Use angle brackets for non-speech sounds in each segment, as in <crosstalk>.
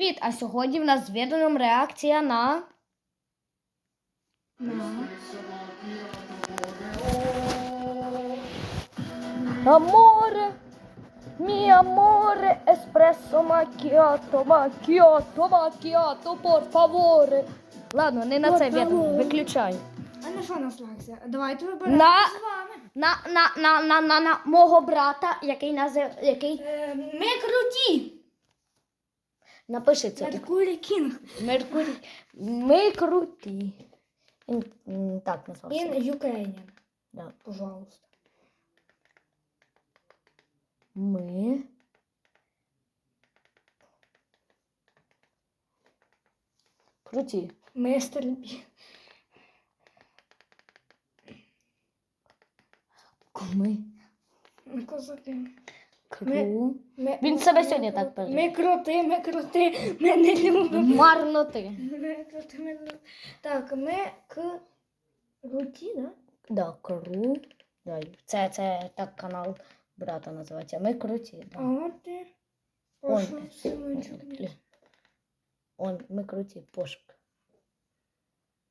Привіт! А сьогодні в нас з відео реакція на. Аморе, мі аморе, еспресо макіато, макіато, макіато, пор фаворе. Ладно, не на це відео, виключай. А на що нас реакція? Давайте виберемо На- з вами. На, на, на, на, на, на мого брата, який назив, який Е, ми круті. Напиши це. Меркурій Кінг. Меркурій. Ми круті. Він так назвався. In Ukrainian. Да. Пожалуйста. Ми. Круті. Мистер Бі. Ми. Ми козаки. Кру. Ми, Він себе сьогодні так пережив. Ми крути, ми крути, ми не любимо. Марноти. Ми крути, ми не Так, ми. Круті, да? Да, кру. Дай. Це, це так канал брата називається. Ми круті. А Да. от ти. Он. Синочок. Он, ми круті, пошук.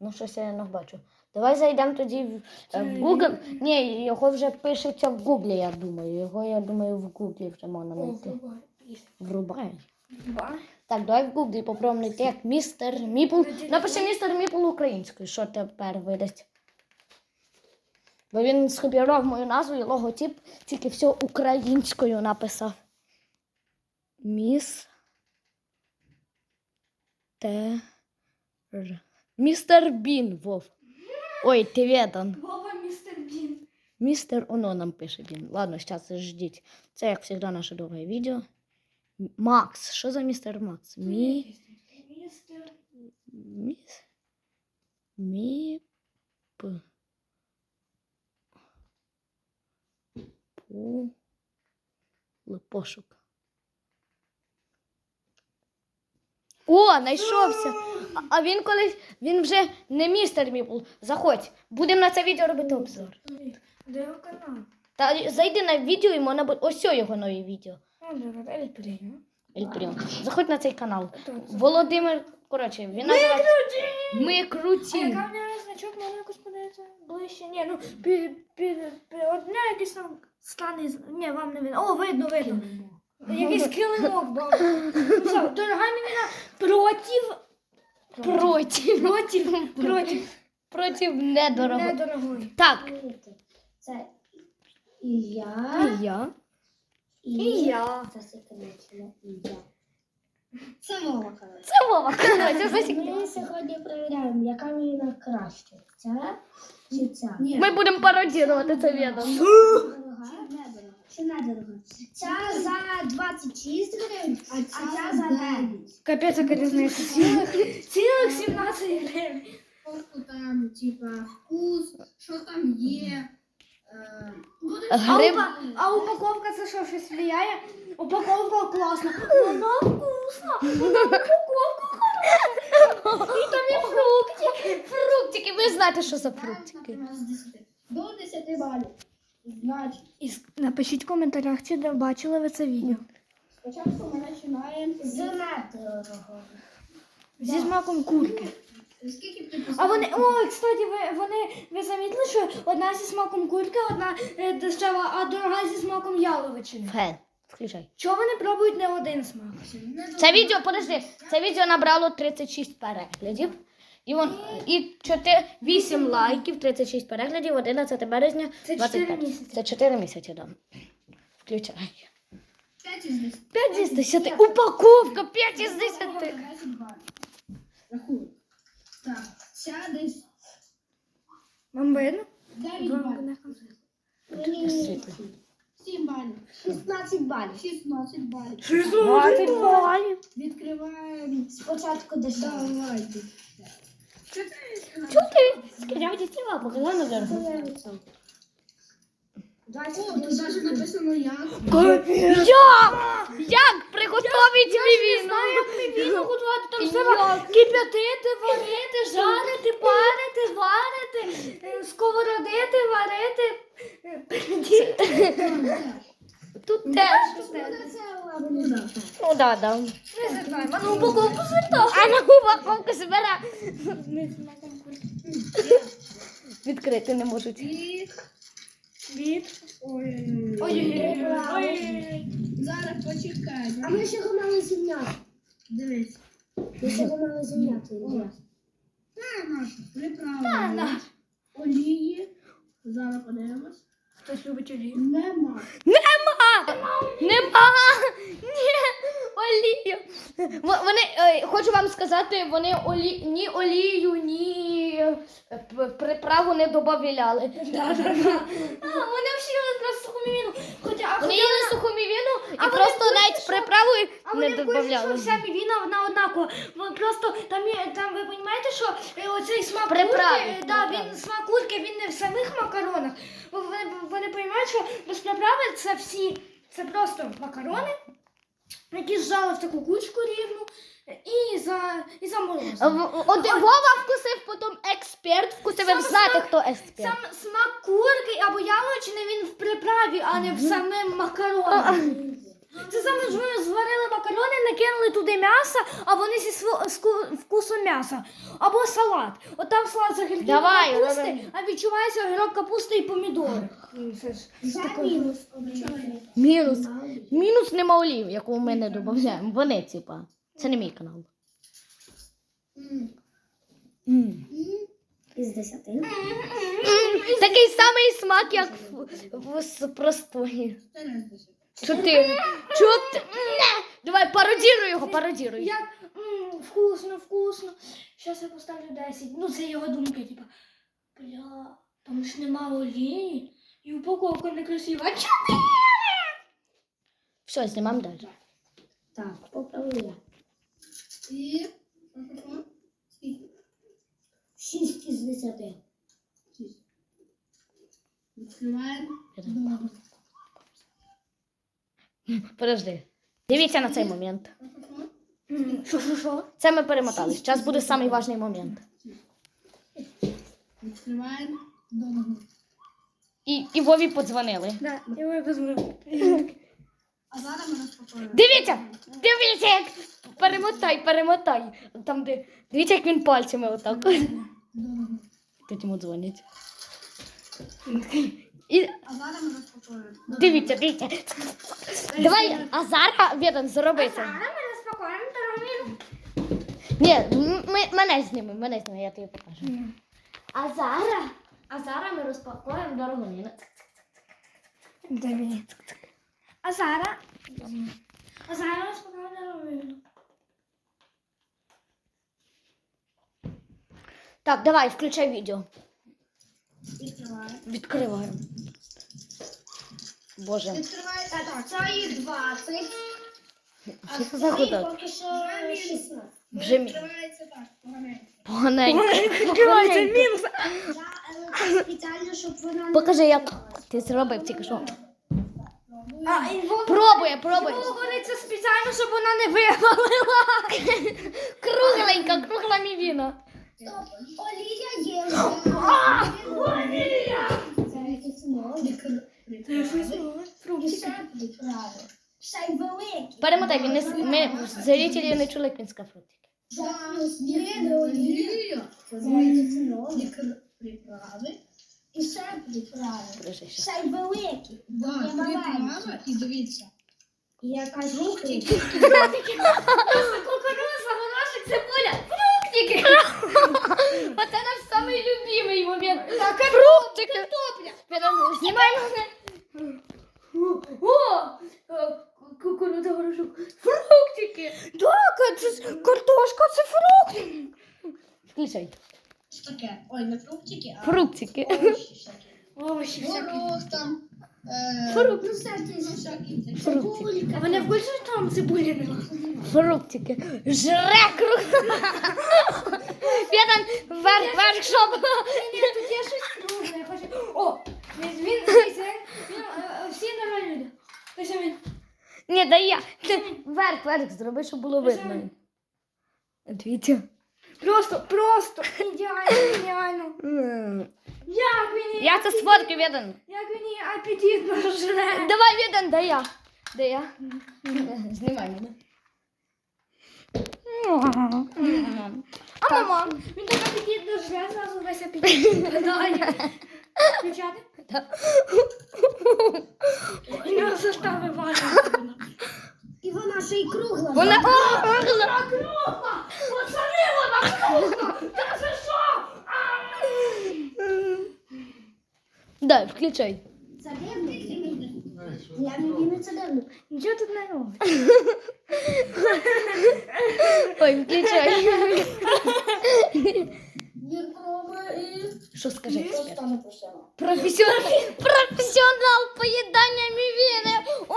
Ну, щось я не бачу. Давай зайдемо тоді в, е, в Google. Ні, його вже пишеться в Google, я думаю. Його, я думаю, в Google вже можна знайти. врубай. Так, давай в Google попробуємо знайти як містер Міпл. Напиши містер Міпл українською, що тепер видасть. Бо він скопіював мою назву і логотип, тільки все українською написав. Міс. Тер. Містер Бін, Вов. Ой, ти ведан. Вова, містер Бін. Містер Оно нам пише Дін. Ладно, зараз ждіть. Це, як завжди, наше довге відео. Макс. Що за містер Макс? Мі. Містер. Міс. Мі. П. Пу. Пошук. О, знайшовся. А- А він колись, він вже не містер Міпл. Заходь. Будемо на це відео робити обзор. Де його канал? Та зайди на відео і можна буде. Ось його нові відео. Ну, добре, Ель Прімо. Ель Прімо. Заходь на цей канал. Володимир, коротше, він називається Ми А круті. яка в нього значок можна якось подивитися ближче? Ні, ну під, під, під одне якийсь там стане. Ні, вам не видно. О, видно, видно. Якийсь килимок. Ну, все, Дорога мені против. Проти. Против. Против. Проти недорого. Недорогої. Так. Це і я, І я. і, І я. Це секретне і я. Це мова коротше. Це Вова. Коротше. Ми сьогодні перевіряємо, яка мені краще. Ця чи ця? Ми будемо пародірувати це відео. Дорога? Чи недорога? Ця за 26 гривень, а ця за 9. Капець, яка різниця. Цілих, цілих 17 гривень. Просто там, типа, вкус, що там є. Е, буде А, Гриб. упа- а упаковка це що, щось влияє? Упаковка класна. Вона вкусна. Вона упаковка хороша. І там є фруктики. Фруктики. Ви знаєте, що за там, фруктики. наприклад, з 10. До 10 балів. Значить, І с- напишіть в коментарях, чи де бачили ви це відео. спочатку ми починаємо з недорого. Зі смаком курки. Скільки б ти А вони, ой, кстати, ви, вони, ви замітили, що одна зі смаком курки, одна е, дешева, а дорога зі смаком яловичини. Фен. Включай. Чого вони пробують не один смак? Це відео, подожди, це відео набрало 36 переглядів. І вон і 4, 8 лайків, 36 переглядів, 11 березня. Це 25. 4 місяці. Це 4 місяці, да. Включай. 5 із 10. 5 із 10. Упаковка 5 із 10. 10 Так, ця десь Вам видно? 9 балів. Світло. 7 балів. 16 балів. 16 балів. 20 балів. Відкриваємо. Спочатку дешево. Давайте. Чого ти? Скажи, дітей, показала наверху. О, тут навіть написано як. Як? Як приготувати мівіну? Віно готувати там треба кип'ятити, варити, жарити, парити, варити, е, сковородити, варити. Тут теж. Ну да, да. Ми знаємо. А ну упаковку звертав. А на упаковку збира. Відкрити не можуть. Від. Ой-ой-ой. Ой-ой-ой. Зараз почекай. А ми ще мали земляти. Дивись. Ми ще мали ребят. Та нашу Та, приправу. Олії. Зараз подивимось. Хтось любить олію. Нема. Нема! Нема! Ні! Олію! Вони, е, хочу вам сказати, вони олі, ні олію, ні е, п- приправу не додавали. А, вони всі на сухомівіну. Хоча, а Вони хоча їли суху мівіну і А вони просто навіть що- приправу А не вони курсі, що додавали. вся мівіна вона однакова. Вон Просто там, є, там ви розумієте, що е, оцей смак Приправи, курки, да, приправи. він смак курки, він не в самих макаронах. Бо Вони, вони розуміють, що без приправи це всі, це просто макарони, які зжали в таку кучку рівну і за і заморозили. Один Вова вкусив, потім експерт вкусив. Ви знаєте, смак- хто експерт? Сам смак курки або яловичини він в приправі, а не в самим макаронах. Це саме ж ви зварили макарони, накинули туди м'ясо, а вони зі сво- ску- вкусом м'яса. Або салат. От там салат з огірків Давай, капусти, робимо. а відчувається огірок капусти і помідори. Це ж таке. мінус. Мінус. Мінус нема олів, яку ми не додаємо. Вони, типа. Це не мій канал. М. Із десяти. Такий самий смак, як в, в з простої. Чотири. Чотири. Давай, пародіруй його, пародіруй. Як вкусно, вкусно. Зараз я поставлю 10. Ну, це його думки, типа. Бля, там ж нема олії. І упаковка некрасива. А чого? Все, знімаємо далі. Так, поправила. І... Що-що-що? Скільки? Шість із десяти. Відкриваємо. Подожди. Дивіться на цей момент. Що, що, що? Це ми перемотали. Зараз буде важний момент. Відкриваємо. І, і Вові подзвонили. Да, я його візьму. А зараз ми розпакуємо. Дивіться! Дивіться, як перемотай, перемотай. Там, де... Дивіться, як він пальцями отак. Тут йому дзвонять. І А зараз ми розпакуємо. дивіться, дивіться. Давай, а зараз зроби це. Зараз ми розпакуємо дорогу. Ні, ми, мене зніми, мене зніми, я тобі покажу. А зараз, а зараз ми розпакуємо дорогу. Дай мені. А зараз. А зараз розпакуємо. Так, давай, включай відео. Відкриваю. Відкриваємо. Боже. Відкривається так. Це і двадцять. Що це за? Поки що шістнадцять. Вже мі- Відкривається так. Поганенько. Поганенько. Відкривається мінус. Я е, спеціально, щоб вона не Покажи, як ти зробив тільки що. А, і Вова- Пробує, пробує. Вова говорить це спеціально, щоб вона не випалила. <laughs> Кругленька, кругла мівіна. Стоп, Олія є вже. <laughs> Олія! Це якесь нове. І ще приправи. Ще й великі. Перемотай, він не ми зрителі не чули, як він сказав. Приправи. І ще приправи. Ще. Й великі. Да, приправи. І дивіться. І якась Фруктики. Кукуруза, горошок, цибуля. Фруктики. Оце наш самий любимий момент. Фруктики. Картопля. Знімай мене. О, е, кукурудза, горошок. Фруктики. Так, це картошка, це фрукти. Включай. Що таке? Ой, не фруктики, а Фруктики. овочі всякі. Горох там. е, Фрукт. Ну, всякі всякі такі. Фруктики. А вони в курсі, що там цибулі нема? Фруктики. Жре круг. <laughs> П'ятан верх, верх, щоб. Ні, тут є щось кругле, я хочу. О, він, він, він, він, е, всі нормальні люди. Ось він. Ні, дай я. Верх, верх, зроби, щоб було видно. Дивіться. Просто, просто, ідеально, ідеально. Як він, Я це сфоткаю, Відан. як її апетитно жре. Давай, Відан, дай я. Дай я. Знімай мене. А Мама, він так апетит дожре, зразу весь апетит випадає. Включати? Так. У нього сорта вивалюється. І вона ще й кругла. Вона Кругла! Пацани, вона кругла! Та це що? Да, включай. Це дивно. Для мене це дивно. Нічого тут не робить. Ой, включай. Що Я скажи? просто не пустила. Професіонал, професіонал поїдання мівіни.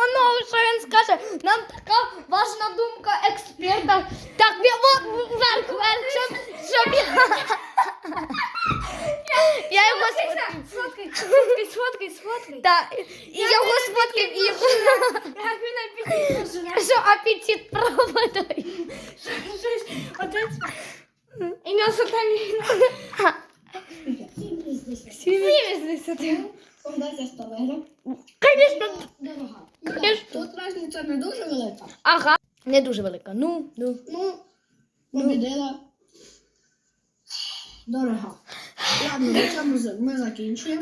Оно, що він скаже. Нам така важна думка експерта. Так, ві- во- вверх, вверх, щоб, щоб я... Я його сфоткаю. Сфоткай, сфоткай, сфоткай, сфоткай. Так, і його сфоткаю, і його... Як він апетит дожре. Що апетит пропадає. Щось, отець. І м'ясо там Сім'ї Повдайся з тобою. Звісно, Дорога. Конечно. Тут різниця не дуже велика. ага. Не дуже велика. Ну, ну. Ну, побідила. Дорога. Ладно, на цьому ми закінчуємо.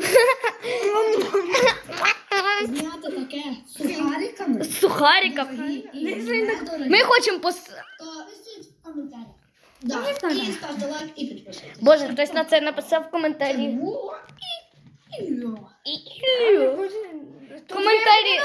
Зняти таке сухариками. З сухариком. І, недорогі. Ми хочемо пос... То пишіть в коментарях. Да. І ставте лайк і підписуйтесь. Боже, хтось на це написав в коментарі. Коментарі.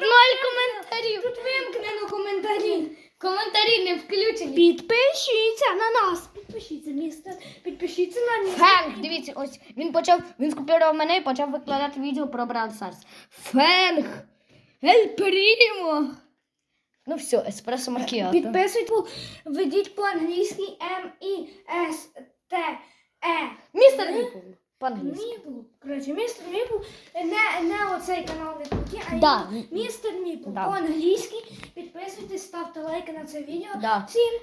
Ноль коментарів. Тут вимкнено коментарі. Коментарі не включені. Підпишіться на нас. Підпишіться, містер. Підпишіться на містер. Фенг, дивіться, ось він почав, він скопірував мене і почав викладати відео про Брат Сарс. Фенг! Ель Прімо! Ну все, еспресо макіато. Підписуйтесь, введіть по-англійськи М І С Т Е. Містер Міпл. По-англійськи. Міпл. Коротше, містер Міпл. Не, не оцей канал не круті, а Да. іменно містер Міпл. Да. По-англійськи. Підписуйтесь, ставте лайки на це відео. Да. Всім